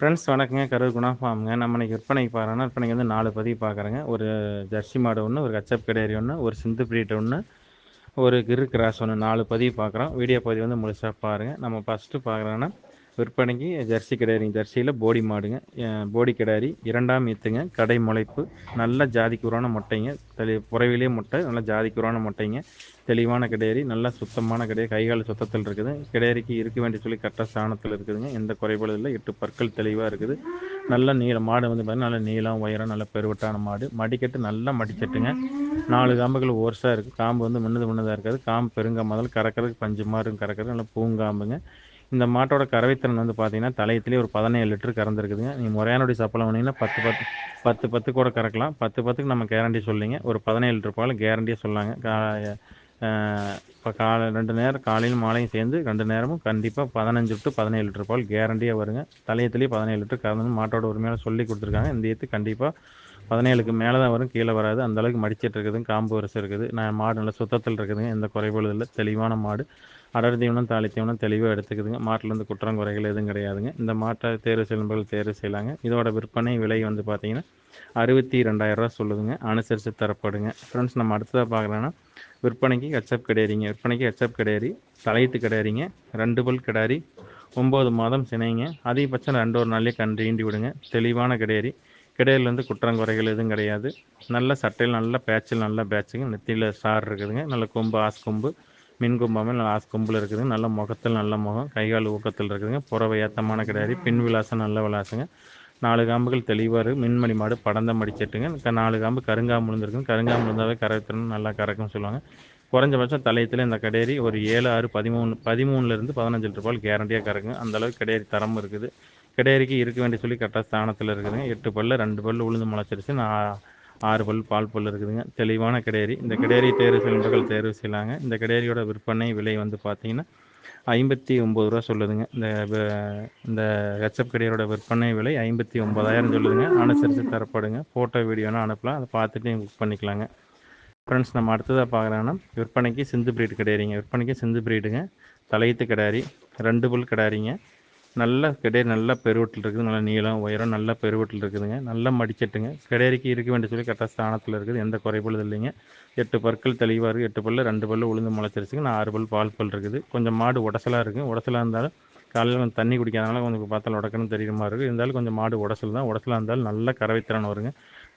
Friends வணக்கங்க. கரூர் குணா ஃபார்முங்க. நம்ம இன்றைக்கி விற்பனைக்கு பார்க்குறோன்னா விற்பனைக்கு வந்து நாலு பதிவு பார்க்குறேங்க ஒரு ஜெர்சி மாடு ஒன்று ஒரு கச்சப் கிடையாது ஒன்று ஒரு சிந்து பிரீட் ஒன்று ஒரு கிரு கிராஸ் ஒன்று நாலு பதிவு பார்க்குறோம் வீடியோ பதிவு வந்து முழுசாக பாருங்கள் நம்ம ஃபஸ்ட்டு பார்க்குறோன்னா விற்பனைக்கு ஜெர்சி கிடாரிங்க ஜெர்சியில் போடி மாடுங்க. போடி கிடாரி இரண்டாம் ஈத்துங்க. கடை முளைப்பு நல்ல ஜாதிக்குறான முட்டைங்க. தெளி புறவிலே முட்டை நல்ல ஜாதிக்குறான முட்டைங்க. தெளிவான கிடேரி நல்ல சுத்தமான கிடையாது கைகால் சுத்தத்தில் இருக்குது. கிடேரிக்கு இருக்க வேண்டிய சொல்லி கரெக்டாக ஸ்தானத்தில் இருக்குதுங்க. எந்த குறைபாடும் இல்லை. எட்டு பற்கள் தெளிவாக இருக்குது. நல்ல நீளம் மாடு வந்து பார்த்தீங்கன்னா நல்ல நீளம் உயரம் நல்ல பெருவட்டான மாடு. மடிக்கட்டு நல்லா மடிச்சட்டுங்க. நாலு காம்புகள் ஓர்ஸாக இருக்குது காம்பு வந்து முன்னது முன்னதாக இருக்காது. காம்பு பெருங்காம்பு அதில் கறக்கிறதுக்கு பஞ்சு மாதிரி கறக்கிறது நல்லா பூங்காம்புங்க. இந்த மாட்டோட கறவைத்திறன் வந்து பார்த்தீங்கன்னா தலையத்துலேயே ஒரு பதினேழு லிட்டர் கறந்துருக்குதுங்க. நீங்கள் முறையானுடைய சப்பளம் பண்ணிங்கன்னா பத்து பத்து பத்து பத்து கூட கறக்கலாம். பத்து பத்துக்கு நம்ம கேரண்டி சொல்லிங்க. ஒரு பதினேழு லிட்டர் பால் கேரண்டியாக சொல்லாங்க. இப்போ காலை ரெண்டு நேரம் காலையில் மாலையும் சேர்ந்து ரெண்டு நேரமும் கண்டிப்பாக பதினஞ்சு டு பதினேழு லிட்டர் பால் கேரண்டியாக வருங்க. தலையத்துலேயே பதினேழு லிட்டர் கறந்து மாட்டோட உரிமையாக சொல்லி கொடுத்துருக்காங்க. இந்த ஏற்று கண்டிப்பாக பதினேழுக்கு மேலே தான் வரும் கீழே வராது. அந்தளவுக்கு மடிச்சிட்டு இருக்குதுங்க காம்பு வரிசை இருக்குது. நான் மாடு நல்ல சுத்தத்தில் இருக்குதுங்க. எந்த குறைபாடு இல்லை. தெளிவான மாடு. அடர் தீவனம் தாலி தீவனம் தெளிவாக எடுத்துக்குதுங்க. மாட்டிலேருந்து குற்றம் குறைகள் எதுவும் கிடையாதுங்க. இந்த மாட்டை தேர்வு செய்யும்போது தேர்வு செய்யலாங்க. இதோட விற்பனை விலை வந்து பார்த்தீங்கன்னா அறுபத்தி ரெண்டாயிரரூவா சொல்லுதுங்க. அனுசரித்து தரப்படுங்க. ஃப்ரெண்ட்ஸ் நம்ம அடுத்ததாக பார்க்குறோன்னா விற்பனைக்கு ஹெச்அப் கிடையாதுங்க. விற்பனைக்கு ஹெச்அப் கிடையாது. தலையத்து கிடையாதுங்க. ரெண்டு பல் கிடாரி ஒம்பது மாதம் சினைங்க. அதிகபட்சம் ரெண்டு ஒரு நாள்லேயே கண்டு ஈண்டி விடுங்க. தெளிவான கிடையாது. கிடையிலேருந்து குற்றங்குறைகள் எதுவும் கிடையாது. நல்ல சட்டையில் நல்ல பேச்சில் நல்ல பேட்சுங்க நெத்தியில் ஸ்டார் இருக்குதுங்க. நல்ல கொம்பு ஆஸ் கொம்பு மின் கொம்பாமல் நல்ல ஆஸ் கொம்பில் நல்ல முகத்தில் நல்ல முகம் கைகால் ஊக்கத்தில் இருக்குதுங்க. புறவை ஏத்தமான கிடையாது. பின் விலாசம் நல்ல விலாசங்க. நாலு காம்புகள் தெளிவாக இருக்குது மின்மணி மாடு படந்த மடிச்சிட்டுங்க நாலு காம்பு கருங்காம்பு விழுந்துருக்குங்க. கருங்காம்பு விழுந்தாவே கரைத்திறன் நல்லா கறக்கும்னு சொல்லுவாங்க. குறைஞ்சபட்சம் தலையத்தில் இந்த கடையரி ஒரு ஏழு ஆறு பதிமூணு பதிமூணுலேருந்து பதினஞ்சு லிட்டர் பால் கேரண்டியாக கறக்குங்க. அந்தளவுக்கு கடையரி தரம் இருக்குது. கடையரிக்கு இருக்க வேண்டிய சொல்லி கரெக்டாக ஸ்தானத்தில் இருக்குதுங்க. எட்டு பல்லு ரெண்டு பல்லு உளுந்து முளைச்சிருச்சு நான் ஆறு பல் பால் பல் இருக்குதுங்க. தெளிவான கிடையறி. இந்த கிடையறி தேர்வு செய்யறவர்கள் தேர்வு செய்யலாங்க. இந்த கிடையறியோட விற்பனை விலை வந்து பார்த்தீங்கன்னா ஐம்பத்தி ஒம்பது ரூபா சொல்லுதுங்க. இந்த இந்த ஹெச்எப் கடையோட விற்பனை விலை ஐம்பத்தி ஒம்பதாயிரம் சொல்லுதுங்க. அனுசரித்து தரப்படுங்க. ஃபோட்டோ வீடியோனா அனுப்பலாம். அதை பார்த்துட்டு புக் பண்ணிக்கலாங்க. ஃப்ரெண்ட்ஸ் நம்ம அடுத்ததாக பார்க்குறோன்னா விற்பனைக்கு சிந்து பிரீடு கிடையாதுங்க விற்பனைக்கு சிந்து பிரீடுங்க தலையத்து கிடாரி ரெண்டு புல் கிடாரிங்க நல்ல கிடையாது நல்ல பெருவட்டில் இருக்குது. நல்ல நீளம் உயரம் நல்ல பெருவட்டில் இருக்குதுங்க. நல்லா மடிச்சட்டுங்க. கிடையறிக்கு இருக்க வேண்டிய சொல்லி கரெக்டாக ஸ்தானத்தில் இருக்குது. எந்த குறைபாடு இல்லைங்க. எட்டு பற்கள் தெளிவாக இருக்குது. எட்டு பல்லு ரெண்டு பல்லு உளுந்து முளைச்சிருச்சுங்க. நான் ஆறு பல் பால் பல் இருக்குது. கொஞ்சம் மாடு உடசலாக இருக்குது உடசலாக இருந்தாலும் காலையில் கொஞ்சம் தண்ணி குடிக்காதனால கொஞ்சம் பார்த்தாலும் உடக்கணும் தெரியுற மாதிரி இருக்குது. இருந்தாலும் கொஞ்சம் மாடு உடசல் தான். உடசலாக இருந்தாலும் நல்ல கறவைத்திறன் வருங்க.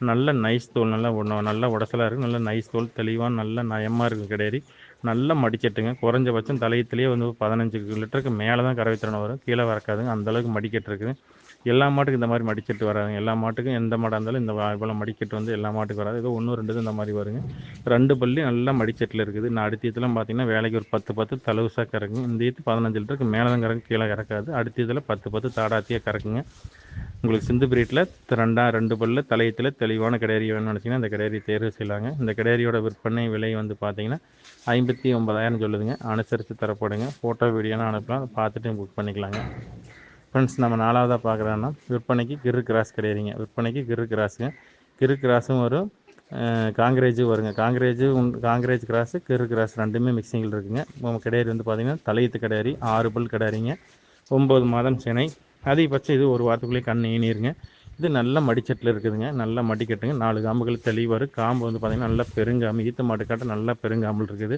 நல்ல நைஸ் தோல் நல்லா நல்ல உடசலாக இருக்குது நல்ல நைஸ் தோல் தெளிவாக நல்ல நயமாக இருக்குது கிடையாது நல்லா மடிக்கட்டுங்க. குறைஞ்சபட்சம் தலையத்துலேயே வந்து பதினஞ்சு லிட்டருக்கு மேலே தான் கறவைத்திறன் வரும் கீழே வரக்காதுங்க அந்தளவுக்கு மடிக்கட்டு இருக்குது. எல்லா மாட்டுக்கும் இந்த மாதிரி மடிக்கட்டு வராதுங்க. எல்லா மாட்டுக்கும் எந்த மாடாக இருந்தாலும் இந்த இவ்வளோ மடிக்கட்டு வந்து எல்லா மாட்டுக்கும் வராது. ஏதோ ஒன்று ரெண்டு இந்த மாதிரி வருங்க. ரெண்டு பள்ளி நல்லா மடிச்சட்டில் இருக்குது. நான் அடுத்த இதில் பார்த்தீங்கன்னா வேலைக்கு ஒரு பத்து பத்து தலவுசாக கறக்குங்க. இந்த இது பதினஞ்சு லிட்டருக்கு மேலே தான் கறக்கு கீழே கறக்காது. அடுத்த இதில் பத்து பத்து தாடாத்தியாக கறக்குங்க. உங்களுக்கு சிந்து பிரீட்டில் ரெண்டா ரெண்டு பல்லு தலையத்தில் தெளிவான கிடேரி வேணும்னு நினச்சிங்கன்னா இந்த கிடேரி தேர்வு செய்யலாங்க. இந்த கிடேரியோட விற்பனை விலை வந்து பார்த்தீங்கன்னா ஐம்பத்தி ஒம்பதாயிரம் சொல்லுதுங்க. அனுசரித்து தரப்படுங்க. ஃபோட்டோ வீடியோலாம் அனுப்பலாம். பார்த்துட்டு புக் பண்ணிக்கலாங்க. ஃப்ரெண்ட்ஸ் நம்ம நாலாவதாக பார்க்குறோன்னா விற்பனைக்கு கிரு கிராஸ் கிடையாதுங்க விற்பனைக்கு கிரு கிராஸுங்க. கிரு கிராஸும் வரும். காங்கிரேஜும் வருங்க. காங்கிரேஜு காங்கிரேஜ் கிராஸு கிரு கிராஸ் ரெண்டுமே மிக்சிங்கில் இருக்குங்க. கிடையாது வந்து பார்த்திங்கன்னா தலையத்து கிடையாது ஆறு பல் கிடையாதுங்க ஒம்பது மாதம் சென்னை அதிகபட்சம் இது ஒரு வாரத்துக்குள்ளேயே கண் ஈனிருங்க இது நல்ல மடிச்சட்டில் இருக்குதுங்க. நல்லா மடிக்கட்டுங்க. நாலு காம்புகள் தெளிவாக காம்பு வந்து பார்த்திங்கன்னா நல்லா பெருங்காம்பு ஈத்த மாட்டுக்காட்ட நல்லா பெருங்காம்பல் இருக்குது.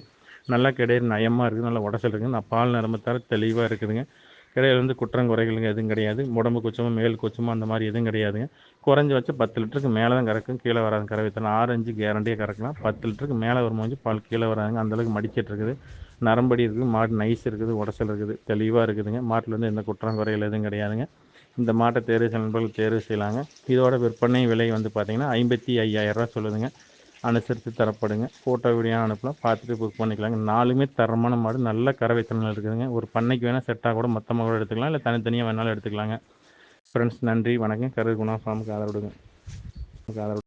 நல்லா கிடையாது நயமாக இருக்குது. நல்லா உடசல் இருக்குது நான் பால் நிரம்பத்தால் தெளிவாக இருக்குதுங்க. கிடையாது வந்து குற்றம் குறைகளுங்க. எதுவும் கிடையாது. உடம்பு கொச்சமோ மேல் குச்சமோ அந்த மாதிரி எதுவும் கிடையாதுங்க. குறைஞ்சி வச்சு பத்து லிட்டருக்கு மேலே தான் கறக்கும். கீழே வராது. கறவை ஆறு ஆரஞ்சு கேரண்டியாக கறக்கலாம். பத்து லிட்டருக்கு மேலே வரும்போது பால் கீழே வராதுங்க. அந்தளவுக்கு மடிச்சிட்டு இருக்குது நரம்படி இருக்குது மாடு நைஸ் இருக்குது உடச்சல் இருக்குது தெளிவாக இருக்குதுங்க. மாட்டில் வந்து எந்த குற்றம் குறையில் எதுவும் கிடையாதுங்க. இந்த மாட்டை தேர்வு செய்ய நண்பர்கள் தேர்வு செய்யலாங்க. இதோட விற்பனை விலை வந்து பார்த்திங்கன்னா ஐம்பத்தி ஐயாயிரரூவா சொல்லுதுங்க. அனுசரித்து தரப்படுங்க. ஃபோட்டோ வீடியோ அனுப்பலாம் பார்த்துட்டு புக் பண்ணிக்கலாங்க. நாலுமே தரமான மாடு நல்ல கறவை திறனில் இருக்குதுங்க. ஒரு பண்ணைக்கு வேணால் செட்டாக கூட மொத்தமாக கூட எடுத்துக்கலாம். இல்லை தனித்தனியாக வேணாலும் எடுத்துக்கலாங்க. ஃப்ரெண்ட்ஸ் நன்றி வணக்கம். கரு குணா ஃபார்முக்கு ஆதரவிடுங்க ஆதரவு